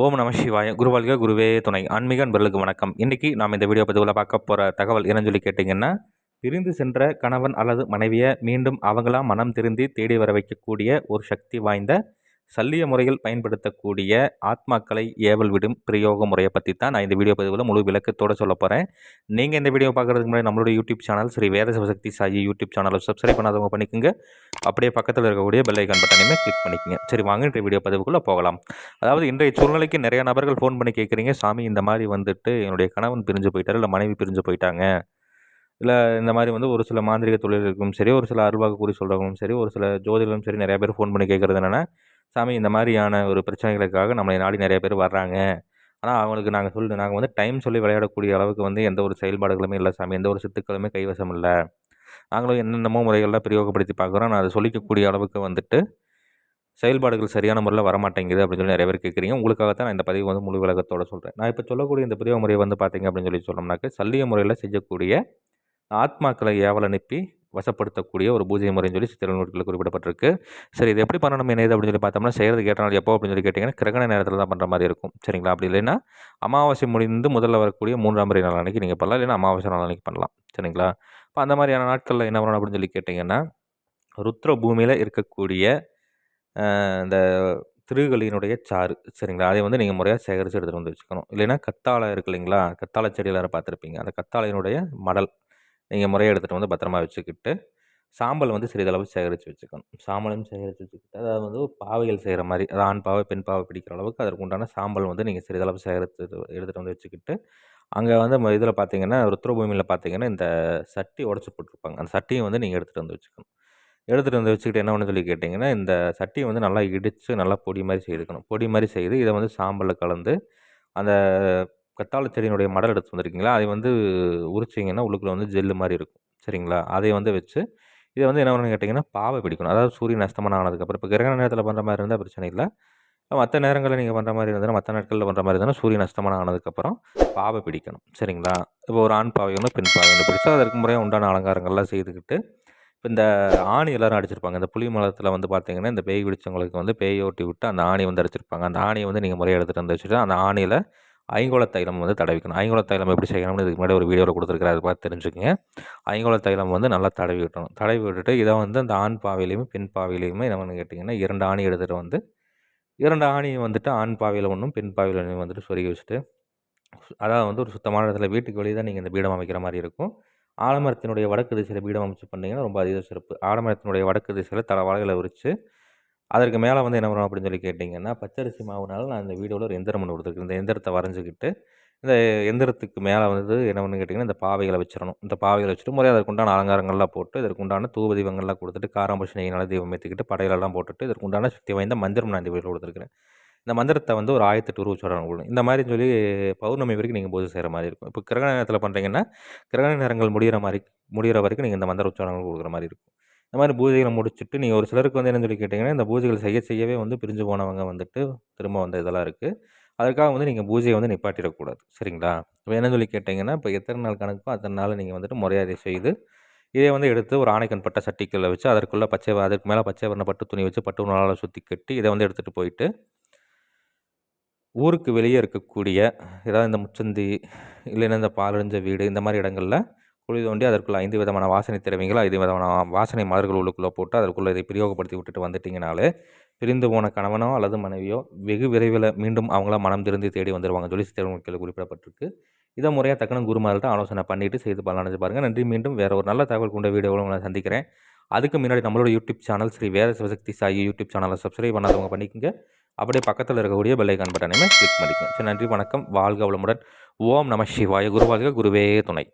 ஓம் நம சிவாய குருவாழ்க குருவே துணை. ஆன்மீக அன்பர்களுக்கு வணக்கம். இன்றைக்கி நாம் இந்த வீடியோ பதிவில் பார்க்க போகிற தகவல் என்னன்னு சொல்லி கேட்டிங்கன்னா பிரிந்து சென்ற கணவன் அல்லது மனைவியை மீண்டும் அவங்களாம் மனம் திருந்தி தேடி வர வைக்கக்கூடிய ஒரு சக்தி வாய்ந்த சல்லிய முறையில் பயன்படுத்தக்கூடிய ஆத்மாக்களை ஏவல் விடும் பிரயோக முறையை பற்றி தான் நான் இந்த வீடியோ பதிவில் முழு விளக்கத்தோடு சொல்ல போகிறேன் நீங்கள் இந்த வீடியோ பார்க்குறதுக்கு முன்னாடி நம்மளுடைய YouTube channel Shri Veda Sivasakthi Sai YouTube சேனலை சப்ஸ்கிரைப் பண்ணாதவங்க பண்ணிக்கோங்க. அப்படியே பக்கத்தில் இருக்கக்கூடிய பெல் ஐக்கான் பட்டனையுமே கிளிக் பண்ணிக்கங்க. சரி வாங்க இன்றைய வீடியோ பதிவுக்குள்ளே போகலாம். அதாவது இன்றைய சூழ்நிலைக்கு நிறைய நபர்கள் ஃபோன் பண்ணி கேட்குறீங்க சாமி இந்த மாதிரி வந்துட்டு என்னுடைய கணவன் பிரிஞ்சு போயிட்டார் இல்லை மனைவி பிரிஞ்சு போயிட்டாங்க. இல்லை இந்த மாதிரி வந்து ஒரு சில மாந்திரிக தொழிலுக்கும் சரி ஒரு சில அருள்வாக்கு கூறி சொல்கிறவங்களும் சரி ஒரு சில ஜோதிகளும் சரி நிறைய பேர் ஃபோன் பண்ணி கேட்குறது என்னென்னா சாமி இந்த மாதிரியான ஒரு பிரச்சனைகளுக்காக நம்மளை நாடி நிறைய பேர் வர்றாங்க. ஆனால் அவங்களுக்கு நாங்கள் சொல்லி நாங்கள் வந்து டைம் சொல்லி விளையாடக்கூடிய அளவுக்கு வந்து எந்த ஒரு செயல்பாடுகளுமே இல்லை சாமி. எந்த ஒரு சித்துக்களுமே கைவசம் இல்லை. நாங்களும் என்னென்னமோ முறைகள்லாம் பிரயோகப்படுத்தி பார்க்குறோம். நான் அதை சொல்லிக்கக்கூடிய அளவுக்கு வந்துட்டு செயல்பாடுகள் சரியான முறையில் வரமாட்டேங்குது அப்படின்னு சொல்லி நிறைய பேர் கேட்குறீங்க. உங்களுக்காகத்தான் நான் இந்த பதிவு வந்து முழு விலகத்தோடு சொல்கிறேன் நான் இப்போ சொல்லக்கூடிய இந்த பிரிவு முறையை வந்து பார்த்தீங்க அப்படின்னு சொல்லி சொன்னோம்னாக்க சல்லிய முறையில் செய்யக்கூடிய ஆத்மாக்களை ஏவல் அனுப்பி வசப்படுத்தக்கூடிய ஒரு பூஜை முறைன்னு சொல்லி சித்திர நூல்களில் குறிப்பிடப்பட்டிருக்கு. சரி இது எப்படி பண்ணணும் என்னது அப்படின்னு சொல்லி பார்த்தோம்னா செய்கிறது கேட்ட நாள் எப்போ அப்படின்னு சொல்லி கேட்டிங்கன்னா கிரகண நேரத்தில் தான் பண்ணுற மாதிரி இருக்கும். சரிங்களா? அப்படி இல்லைன்னா அமாவாசை முடிந்து முதல்ல வரக்கூடிய மூன்றாம் முறை நாள் அன்றைக்கி நீங்கள் பண்ணலாம். இல்லைன்னா அமாவாசை நாள் அன்றைக்கி பண்ணலாம். சரிங்களா? இப்போ அந்த மாதிரியான நாட்களில் என்ன பண்ணணும் அப்படின்னு சொல்லி கேட்டிங்கன்னா ருத்ர பூமியில் இருக்கக்கூடிய இந்த திருகளினுடைய சாறு சரிங்களா? அதை வந்து நீங்கள் முறையாக சேகரித்து எடுத்துகிட்டு வந்து வச்சுக்கணும். இல்லைன்னா கத்தாழை இருக்கு இல்லைங்களா? கத்தாழை செடியில் பார்த்துருப்பீங்க. அந்த கத்தாழையினுடைய மடல் நீங்கள் முறையாக எடுத்துகிட்டு வந்து பத்திரமா வச்சுக்கிட்டு சாம்பல் வந்து சிறிதளவு சேகரித்து வச்சுக்கணும். சாம்பலையும் சேகரித்து வச்சுக்கிட்டு அதாவது வந்து பாவைகள் செய்கிற மாதிரி அது ஆண் பாவை பெண் பாவை பிடிக்கிற அளவுக்கு அதற்கு உண்டான சாம்பல் வந்து நீங்கள் சிறிதளவு சேகரித்து எடுத்துகிட்டு வந்து வச்சுக்கிட்டு அங்கே வந்து இதில் பார்த்தீங்கன்னா ருத்ரபூமியில் பார்த்தீங்கன்னா இந்த சட்டி உடச்சி போட்டிருப்பாங்க. அந்த சட்டியை வந்து நீங்கள் எடுத்துகிட்டு வந்து வச்சுக்கணும். எடுத்துகிட்டு வந்து வச்சுக்கிட்டு என்ன பண்ணு சொல்லி கேட்டிங்கன்னா இந்த சட்டியை வந்து நல்லா இடித்து நல்லா பொடி மாதிரி செய்துக்கணும். பொடி மாதிரி செய்து இதை வந்து சாம்பலில் கலந்து அந்த கத்தாழ செடியினுடைய மடல் எடுத்து வந்திருக்கீங்களா அதை வந்து உரிச்சிங்கன்னா உள்ளுக்குள்ளே வந்து ஜெல்லு மாதிரி இருக்கும். சரிங்களா? அதை வந்து வச்சு இதை வந்து என்ன பண்ணணும்னு கேட்டிங்கன்னா பாவை பிடிக்கணும். அதாவது சூரியன் அஸ்தமனம் ஆனதுக்கப்புறம் இப்போ கிரகண நேரத்தில் பண்ணுற மாதிரி இருந்தால் பிரச்சனை இல்லை. மற்ற நேரங்களில் நீங்கள் பண்ணுற மாதிரி இருந்ததுன்னா மற்ற நாட்களில் பண்ணுற மாதிரி இருந்தாலும் சூரியன் அஸ்தமனம் ஆனதுக்கப்புறம் பாவை பிடிக்கணும். சரிங்களா? இப்போ ஒரு ஆண் பாவை ஒன்று பெண் பாவை ஒன்று பிடிச்சா அதற்கு முறையாக உண்டான அலங்காரங்கள்லாம் செய்துக்கிட்டு இப்போ இந்த ஆணி எல்லோரும் அடிச்சிருப்பாங்க. இந்த புளி மலத்தில் வந்து பார்த்தீங்கன்னா இந்த பேய் பிடிச்சவங்களுக்கு வந்து பேய் ஓட்டி விட்டு அந்த ஆணி வந்து அடிச்சிருப்பாங்க. அந்த ஆணியை வந்து நீங்கள் முறையாக எடுத்துகிட்டு வந்து வச்சுட்டு அந்த ஆணியில் ஐங்கோல தைலம் வந்து தடவிக்கணும். ஐங்கோல தைலம் எப்படி செய்யணும்னு இதுக்கு முன்னாடி ஒரு வீடியோவில் கொடுத்துருக்குறாரு. அதை பார்த்து தெரிஞ்சுக்கோங்க. ஐங்கோல தைலம் வந்து நல்லா தடவி விட்டணும். தடவி விட்டுட்டு இதை வந்து அந்த ஆண் பாவையிலையுமே பெண் பாவையிலையுமே என்னென்னு கேட்டிங்கன்னா இரண்டு ஆணி எடுத்துகிட்டு வந்து இரண்டு ஆணியும் வந்துட்டு ஆண் பாவையில் ஒன்றும் பெண் பாவையில் ஒன்றும் வந்துட்டு சொருகி வச்சுட்டு அதாவது வந்து ஒரு சுத்தமான இடத்துல வீட்டுக்கு வெளியே தான் நீங்கள் இந்த பீடம் அமைக்கிற மாதிரி இருக்கும். ஆலமரத்தினுடைய வடக்கு திசையில் பீடம் அமைச்சு பண்ணிங்கன்னா ரொம்ப அதிக சிறப்பு. ஆலமரத்தினுடைய வடக்கு திசையில் தலை வாழைகளை விரித்து அதற்கு மேலே வந்து என்ன பண்ணணும் அப்படின்னு சொல்லி கேட்டிங்கன்னா பச்சரிசி மாவுனால நான் இந்த வீடியோவில் ஒரு எந்திரம் ஒன்று கொடுத்துருக்கேன். இந்த எந்திரத்தை வரைஞ்சிக்கிட்டு இந்த எந்திரத்துக்கு மேலே வந்து என்ன பண்ணு கேட்டிங்கன்னா இந்த பாவைகளை வச்சிடணும் இந்த பாவைகளை வச்சுட்டு முறையாக அதற்குண்டான அலங்காரங்கள்லாம் போட்டு இதற்குண்டான தூப தீபங்கள்லாம் கொடுத்துட்டு காராம்பூஷ நெய்யினால தீபம் ஏற்றிக்கிட்டு படையிலெல்லாம் போட்டுட்டு இதற்குண்டான சக்தி வாய்ந்த மந்திரம் நான் இந்த வீடியோவில் கொடுத்துருக்கிறேன். இந்த மந்திரத்தை வந்து ஒரு ஆயிரத்தெட்டு உருவ சொல்லணும் இந்த மாதிரி சொல்லி பௌர்ணமி வரைக்கும் நீங்கள் பூஜை செய்கிற மாதிரி இருக்கும். இப்போ கிரகண நேரத்தில் பண்ணுறீங்கன்னா கிரகண நேரங்கள் முடிகிற மாதிரி முடிகிற வரைக்கும் நீங்கள் இந்த மந்திர உச்சாரணங்கள் கொடுக்குற மாதிரி இருக்கும். இந்த மாதிரி பூஜைகளை முடிச்சுட்டு நீங்கள் ஒரு சிலருக்கு வந்து என்ன சொல்லி கேட்டிங்கன்னா இந்த பூஜைகள் செய்ய செய்யவே வந்து பிரிஞ்சு போனவங்க வந்துட்டு திரும்ப வந்த இதெல்லாம் இருக்குது அதுக்காக வந்து நீங்கள் பூஜையை வந்து நிப்பாட்டிடக்கூடாது. சரிங்களா? இப்போ என்ன சொல்லி கேட்டிங்கன்னா இப்போ எத்தனை நாள் கணக்கோ அத்தனை நாள் நீங்கள் வந்துட்டு மரியாதை செய்து இதை வந்து எடுத்து ஒரு ஆணைக்கண் பட்ட சட்டிக்குள்ளே வச்சு அதற்குள்ளே பச்சை அதற்கு மேலே பச்சை வர்ண பட்டு துணி வச்சு பட்டு நாளால் சுற்றி கட்டி இதை வந்து எடுத்துகிட்டு போயிட்டு ஊருக்கு வெளியே இருக்கக்கூடிய ஏதாவது இந்த முச்சந்தி இல்லைன்னா இந்த பாலடைஞ்ச வீடு இந்த மாதிரி இடங்களில் குழி தோண்டி அதற்குள்ள ஐந்து விதமான வாசனை திறமைகள் ஐந்து விதமான வாசனை மலர்கள் உள்ளுக்குள்ளே போட்டு அதற்குள்ளே இதை பிரயோகப்படுத்தி விட்டுட்டு வந்துட்டிங்கனாலே பிரிந்து போன கணவனோ அல்லது மனைவியோ வெகு விரைவில் மீண்டும் அவங்கள மனம் திருந்து தேடி வந்துடுவாங்க சொல்லி சித்திரமுக்கில் குறிப்பிடப்பட்டிருக்கு. இதை முறையாக தக்கன குருமார்கிட்ட ஆலோசனை பண்ணிவிட்டு செய்து பலனடைஞ்சு பாருங்கள் நன்றி. மீண்டும் வேறு ஒரு நல்ல தகவல் கொண்ட வீடியோவில் உங்களை சந்திக்கிறேன். அதுக்கு முன்னாடி நம்மளோட யூடியூப் சேனல் ஸ்ரீ வேற சிவசக்தி சாயி யூடியூப் சேனலை சப்ஸ்கிரைப் பண்ணாதவங்க பண்ணிக்கோங்க. அப்படியே பக்கத்தில் இருக்கக்கூடிய பெல்லைக்கான் பட்டனையுமே கிளிக் பண்ணிக்கோங்க. சரி நன்றி. வணக்கம். வாழ்க வளமுடன். ஓம் நம சிவாய. குருவாக குருவே துணை.